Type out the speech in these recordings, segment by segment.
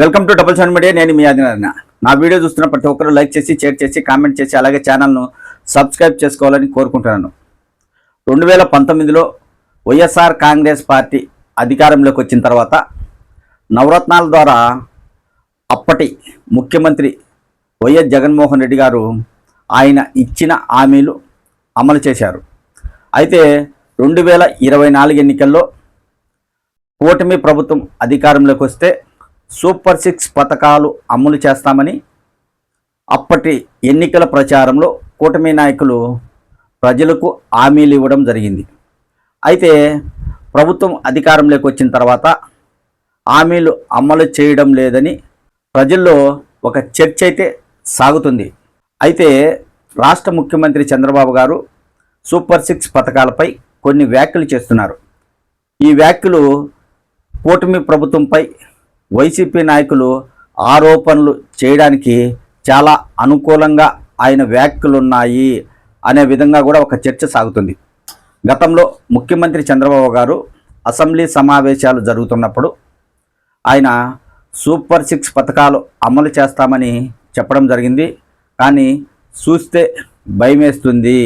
Welcome to double seven media నేను మీ అధినారాయణ నా వీడియో చూస్తున్న ప్రతి ఒక్కరు లైక్ చేసి షేర్ చేసి కామెంట్ చేసి అలాగే ఛానల్ను సబ్స్క్రైబ్ చేసుకోవాలని కోరుకుంటున్నాను. రెండు వేల పంతొమ్మిదిలో వైఎస్ఆర్ కాంగ్రెస్ పార్టీ అధికారంలోకి వచ్చిన తర్వాత నవరత్నాల ద్వారా అప్పటి ముఖ్యమంత్రి వైఎస్ జగన్మోహన్ రెడ్డి గారు ఆయన ఇచ్చిన హామీలు అమలు చేశారు. అయితే రెండు వేల ఇరవై నాలుగు ఎన్నికల్లో కూటమి ప్రభుత్వం అధికారంలోకి వస్తే సూపర్ సిక్స్ పథకాలు అమలు చేస్తామని అప్పటి ఎన్నికల ప్రచారంలో కూటమి నాయకులు ప్రజలకు హామీలు ఇవ్వడం జరిగింది. అయితే ప్రభుత్వం అధికారంలోకి వచ్చిన తర్వాత హామీలు అమలు చేయడం లేదని ప్రజల్లో ఒక చర్చ అయితే సాగుతుంది. అయితే రాష్ట్ర ముఖ్యమంత్రి చంద్రబాబు గారు సూపర్ సిక్స్ పథకాలపై కొన్ని వ్యాఖ్యలు చేస్తున్నారు. ఈ వ్యాఖ్యలు కూటమి ప్రభుత్వంపై వైసీపీ నాయకులు ఆరోపణలు చేయడానికి చాలా అనుకూలంగా ఆయన వ్యాఖ్యలు ఉన్నాయి అనే విధంగా కూడా ఒక చర్చ సాగుతుంది. గతంలో ముఖ్యమంత్రి చంద్రబాబు గారు అసెంబ్లీ సమావేశాలు జరుగుతున్నప్పుడు ఆయన సూపర్ సిక్స్ పథకాలు అమలు చేస్తామని చెప్పడం జరిగింది. కానీ చూస్తే భయమేస్తుంది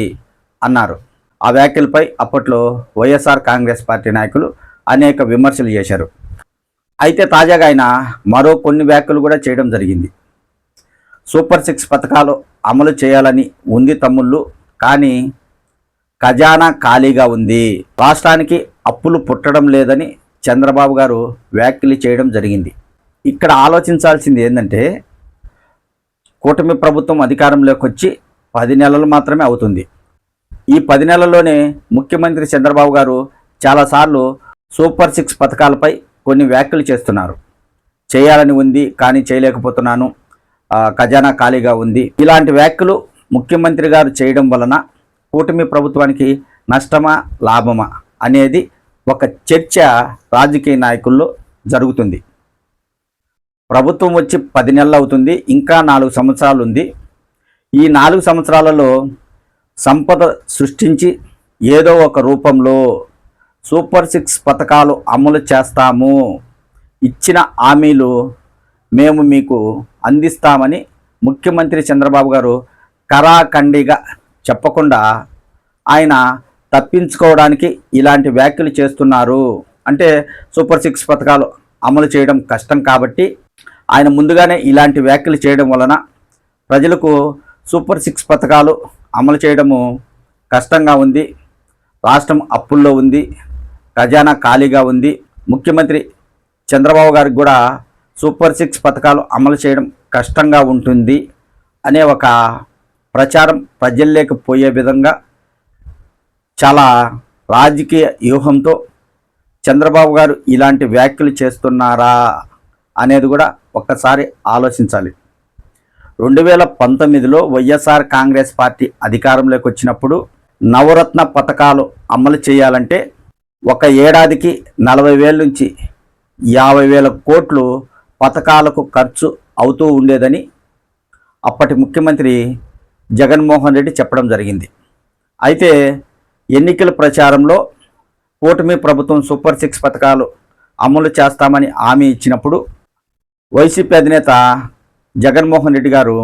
అన్నారు. ఆ వ్యాఖ్యలపై అప్పట్లో వైఎస్ఆర్ కాంగ్రెస్ పార్టీ నాయకులు అనేక విమర్శలు చేశారు. అయితే తాజాగా ఆయన మరో కొన్ని వ్యాఖ్యలు కూడా చేయడం జరిగింది. సూపర్ సిక్స్ పథకాలు అమలు చేయాలని ఉంది తమ్ముళ్ళు కానీ ఖజానా ఖాళీగా ఉంది. రాష్ట్రానికి అప్పులు పుట్టడం లేదని చంద్రబాబు గారు వ్యాఖ్యలు చేయడం జరిగింది. ఇక్కడ ఆలోచించాల్సింది ఏంటంటే కూటమి ప్రభుత్వం అధికారంలోకి వచ్చి పది నెలలు మాత్రమే అవుతుంది. ఈ పది నెలల్లోనే ముఖ్యమంత్రి చంద్రబాబు గారు చాలాసార్లు సూపర్ సిక్స్ పథకాలపై కొన్ని వ్యాఖ్యలు చేస్తున్నారు. చేయాలని ఉంది కానీ చేయలేకపోతున్నాను. ఖజానా ఖాళీగా ఉంది. ఇలాంటి వ్యాఖ్యలు ముఖ్యమంత్రి గారు చేయడం వలన కూటమి ప్రభుత్వానికి నష్టమా లాభమా అనేది ఒక చర్చ రాజకీయ నాయకుల్లో జరుగుతుంది. ప్రభుత్వం వచ్చి పది నెలలు అవుతుంది ఇంకా నాలుగు సంవత్సరాలు ఉంది. ఈ నాలుగు సంవత్సరాలలో సంపద సృష్టించి ఏదో ఒక రూపంలో సూపర్ సిక్స్ పథకాలు అమలు చేస్తాము. ఇచ్చిన హామీలు మేము మీకు అందిస్తామని ముఖ్యమంత్రి చంద్రబాబు గారు కరాఖండిగా చెప్పకుండా ఆయన తప్పించుకోవడానికి ఇలాంటి వ్యాఖ్యలు చేస్తున్నారు. అంటే సూపర్ సిక్స్ పథకాలు అమలు చేయడం కష్టం కాబట్టి ఆయన ముందుగానే ఇలాంటి వ్యాఖ్యలు చేయడం వలన ప్రజలకు సూపర్ సిక్స్ పథకాలు అమలు చేయడము కష్టంగా ఉంది. రాష్ట్రం అప్పుల్లో ఉంది. ఖజానా ఖాళీగా ఉంది. ముఖ్యమంత్రి చంద్రబాబు గారికి కూడా సూపర్ సిక్స్ పథకాలు అమలు చేయడం కష్టంగా ఉంటుంది అనే ఒక ప్రచారం ప్రజల్లోకి పోయే విధంగా చాలా రాజకీయ వ్యూహంతో చంద్రబాబు గారు ఇలాంటి వ్యాఖ్యలు చేస్తున్నారా అనేది కూడా ఒక్కసారి ఆలోచించాలి. రెండు వేల పంతొమ్మిదిలో వైఎస్ఆర్ కాంగ్రెస్ పార్టీ అధికారంలోకి వచ్చినప్పుడు నవరత్న పథకాలు అమలు చేయాలంటే ఒక ఏడాదికి నలభై వేల నుంచి యాభై వేల కోట్లు పథకాలకు ఖర్చు అవుతూ ఉండేదని అప్పటి ముఖ్యమంత్రి జగన్మోహన్ రెడ్డి చెప్పడం జరిగింది. అయితే ఎన్నికల ప్రచారంలో కూటమి ప్రభుత్వం సూపర్ సిక్స్ పథకాలు అమలు చేస్తామని హామీ ఇచ్చినప్పుడు వైసీపీ అధినేత జగన్మోహన్ రెడ్డి గారు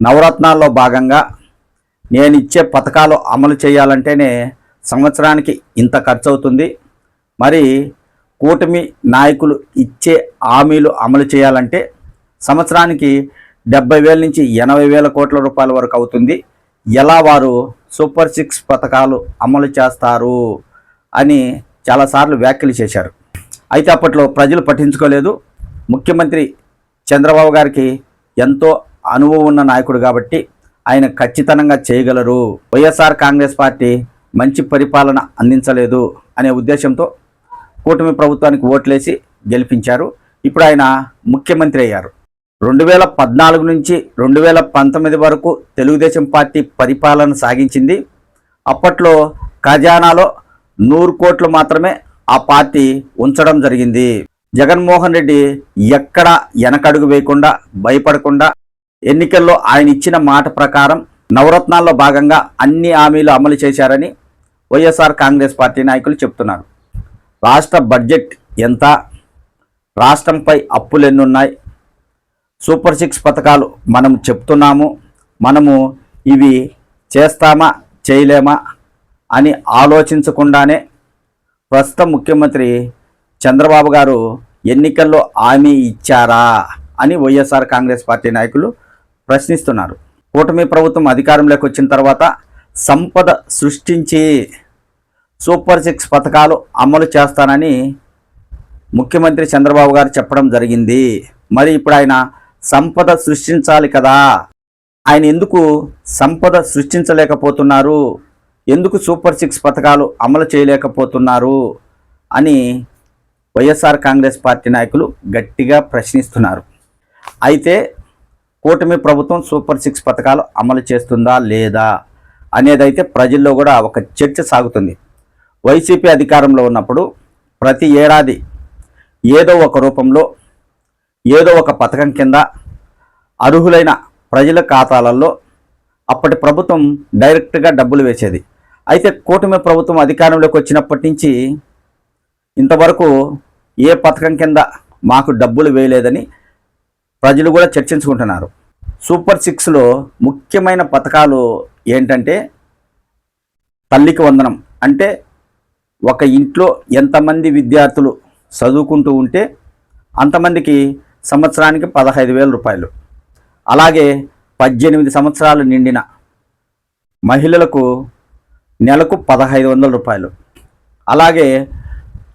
నవరత్నాల్లో భాగంగా నేను ఇచ్చే పథకాలు అమలు చేయాలంటేనే సంవత్సరానికి ఇంత ఖర్చు అవుతుంది మరి కూటమి నాయకులు ఇచ్చే హామీలు అమలు చేయాలంటే సంవత్సరానికి డెబ్బై వేల నుంచి ఎనభై వేల కోట్ల రూపాయల వరకు అవుతుంది. ఎలా వారు సూపర్ సిక్స్ పథకాలు అమలు చేస్తారు అని చాలాసార్లు వ్యాఖ్యలు చేశారు. అయితే అప్పట్లో ప్రజలు పట్టించుకోలేదు. ముఖ్యమంత్రి చంద్రబాబు గారికి ఎంతో అనుభవం ఉన్న నాయకుడు కాబట్టి ఆయన ఖచ్చితంగా చేయగలరు. వైఎస్ఆర్ కాంగ్రెస్ పార్టీ మంచి పరిపాలన అందించలేదు అనే ఉద్దేశంతో కూటమి ప్రభుత్వానికి ఓట్లేసి గెలిపించారు. ఇప్పుడు ఆయన ముఖ్యమంత్రి అయ్యారు. రెండు వేల పద్నాలుగు నుంచి రెండు వేల పంతొమ్మిది వరకు తెలుగుదేశం పార్టీ పరిపాలన సాగించింది. అప్పట్లో ఖజానాలో నూరు కోట్లు మాత్రమే ఆ పార్టీ ఉంచడం జరిగింది. జగన్మోహన్ రెడ్డి ఎక్కడ వెనకడుగు వేయకుండా భయపడకుండా ఎన్నికల్లో ఆయన ఇచ్చిన మాట ప్రకారం నవరత్నాల్లో భాగంగా అన్ని హామీలు అమలు చేశారని వైఎస్ఆర్ కాంగ్రెస్ పార్టీ నాయకులు చెప్తున్నారు. రాష్ట్ర బడ్జెట్ ఎంత? రాష్ట్రంపై అప్పులు ఎన్నున్నాయి? సూపర్ సిక్స్ పథకాలు మనం చెప్తున్నాము. మనము ఇవి చేస్తామా? చేయలేమా? అని ఆలోచించకుండానే ప్రస్తుత ముఖ్యమంత్రి చంద్రబాబు గారు ఎన్నికల్లో హామీ ఇచ్చారా? అని వైఎస్ఆర్ కాంగ్రెస్ పార్టీ నాయకులు ప్రశ్నిస్తున్నారు. కూటమి ప్రభుత్వం అధికారంలోకి వచ్చిన తర్వాత సంపద సృష్టించి సూపర్ సిక్స్ పథకాలు అమలు చేస్తానని ముఖ్యమంత్రి చంద్రబాబు గారు చెప్పడం జరిగింది. మరి ఇప్పుడు ఆయన సంపద సృష్టించాలి కదా. ఆయన ఎందుకు సంపద సృష్టించలేకపోతున్నారు? ఎందుకు సూపర్ సిక్స్ పథకాలు అమలు చేయలేకపోతున్నారు? అని వైఎస్ఆర్ కాంగ్రెస్ పార్టీ నాయకులు గట్టిగా ప్రశ్నిస్తున్నారు. అయితే కూటమి ప్రభుత్వం సూపర్ సిక్స్ పథకాలు అమలు చేస్తుందా లేదా? అనేదైతే ప్రజల్లో కూడా ఒక చర్చ సాగుతుంది. వైసీపీ అధికారంలో ఉన్నప్పుడు ప్రతి ఏడాది ఏదో ఒక రూపంలో ఏదో ఒక పథకం కింద అర్హులైన ప్రజల ఖాతాలలో అప్పటి ప్రభుత్వం డైరెక్ట్గా డబ్బులు వేసేది. అయితే కూటమి ప్రభుత్వం అధికారంలోకి వచ్చినప్పటి నుంచి ఇంతవరకు ఏ పథకం కింద మాకు డబ్బులు వేయలేదని ప్రజలు కూడా చర్చించుకుంటున్నారు. సూపర్ సిక్స్లో ముఖ్యమైన పథకాలు ఏంటంటే తల్లికి వందనం. అంటే ఒక ఇంట్లో ఎంతమంది విద్యార్థులు చదువుకుంటూ ఉంటే అంతమందికి సంవత్సరానికి పదహైదు వేల రూపాయలు. అలాగే పద్దెనిమిది సంవత్సరాలు నిండిన మహిళలకు నెలకు పదహైదు వందల రూపాయలు. అలాగే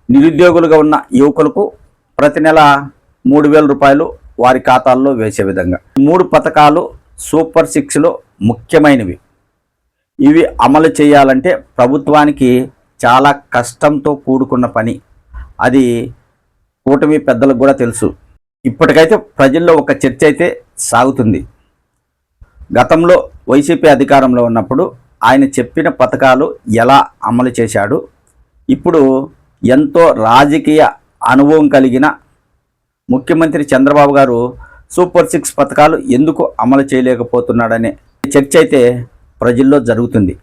నిరుద్యోగులుగా ఉన్న యువకులకు ప్రతి నెల మూడు వేల రూపాయలు వారి ఖాతాల్లో వేసే విధంగా. మూడు పథకాలు సూపర్ సిక్స్లో ముఖ్యమైనవి. ఇవి అమలు చేయాలంటే ప్రభుత్వానికి చాలా కష్టంతో కూడుకున్న పని. అది కూటమి పెద్దలకు కూడా తెలుసు. ఇప్పటికైతే ప్రజల్లో ఒక చర్చ అయితే సాగుతుంది. గతంలో వైసీపీ అధికారంలో ఉన్నప్పుడు ఆయన చెప్పిన పథకాలు ఎలా అమలు చేశాడు ఇప్పుడు ఎంతో రాజకీయ అనుభవం కలిగిన ముఖ్యమంత్రి చంద్రబాబు గారు సూపర్ సిక్స్ పథకాలు ఎందుకు అమలు చేయలేకపోతున్నాడనే చర్చ అయితే ప్రజల్లో జరుగుతుంది.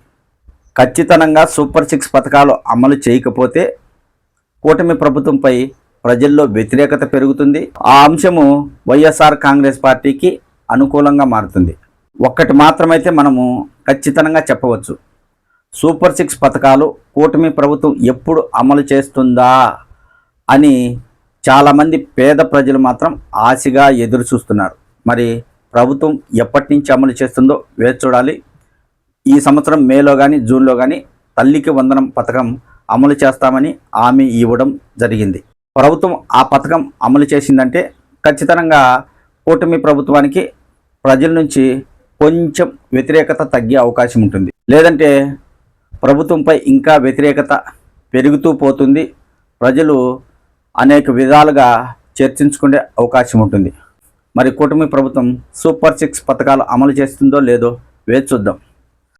ఖచ్చితంగా సూపర్ సిక్స్ పథకాలు అమలు చేయకపోతే కూటమి ప్రభుత్వంపై ప్రజల్లో వ్యతిరేకత పెరుగుతుంది. ఆ అంశము వైఎస్ఆర్ కాంగ్రెస్ పార్టీకి అనుకూలంగా మారుతుంది. ఒక్కటి మాత్రమైతే మనము ఖచ్చితంగా చెప్పవచ్చు. సూపర్ సిక్స్ పథకాలు కూటమి ప్రభుత్వం ఎప్పుడు అమలు చేస్తుందా అని చాలామంది పేద ప్రజలు మాత్రం ఆశగా ఎదురు చూస్తున్నారు మరి ప్రభుత్వం ఎప్పటి నుంచి అమలు చేస్తుందో వేచి చూడాలి. ఈ సంవత్సరం మేలో కానీ జూన్లో కానీ తల్లికి వందనం పథకం అమలు చేస్తామని హామీ ఇవ్వడం జరిగింది. ప్రభుత్వం ఆ పథకం అమలు చేసిందంటే ఖచ్చితంగా కూటమి ప్రభుత్వానికి ప్రజల నుంచి కొంచెం వ్యతిరేకత తగ్గే అవకాశం ఉంటుంది. లేదంటే ప్రభుత్వంపై ఇంకా వ్యతిరేకత పెరుగుతూ పోతుంది. ప్రజలు అనేక విధాలుగా చర్చించుకునే అవకాశం ఉంటుంది. మరి కూటమి ప్రభుత్వం సూపర్ సిక్స్ పథకాలు అమలు చేస్తుందో లేదో వేచి చూద్దాం.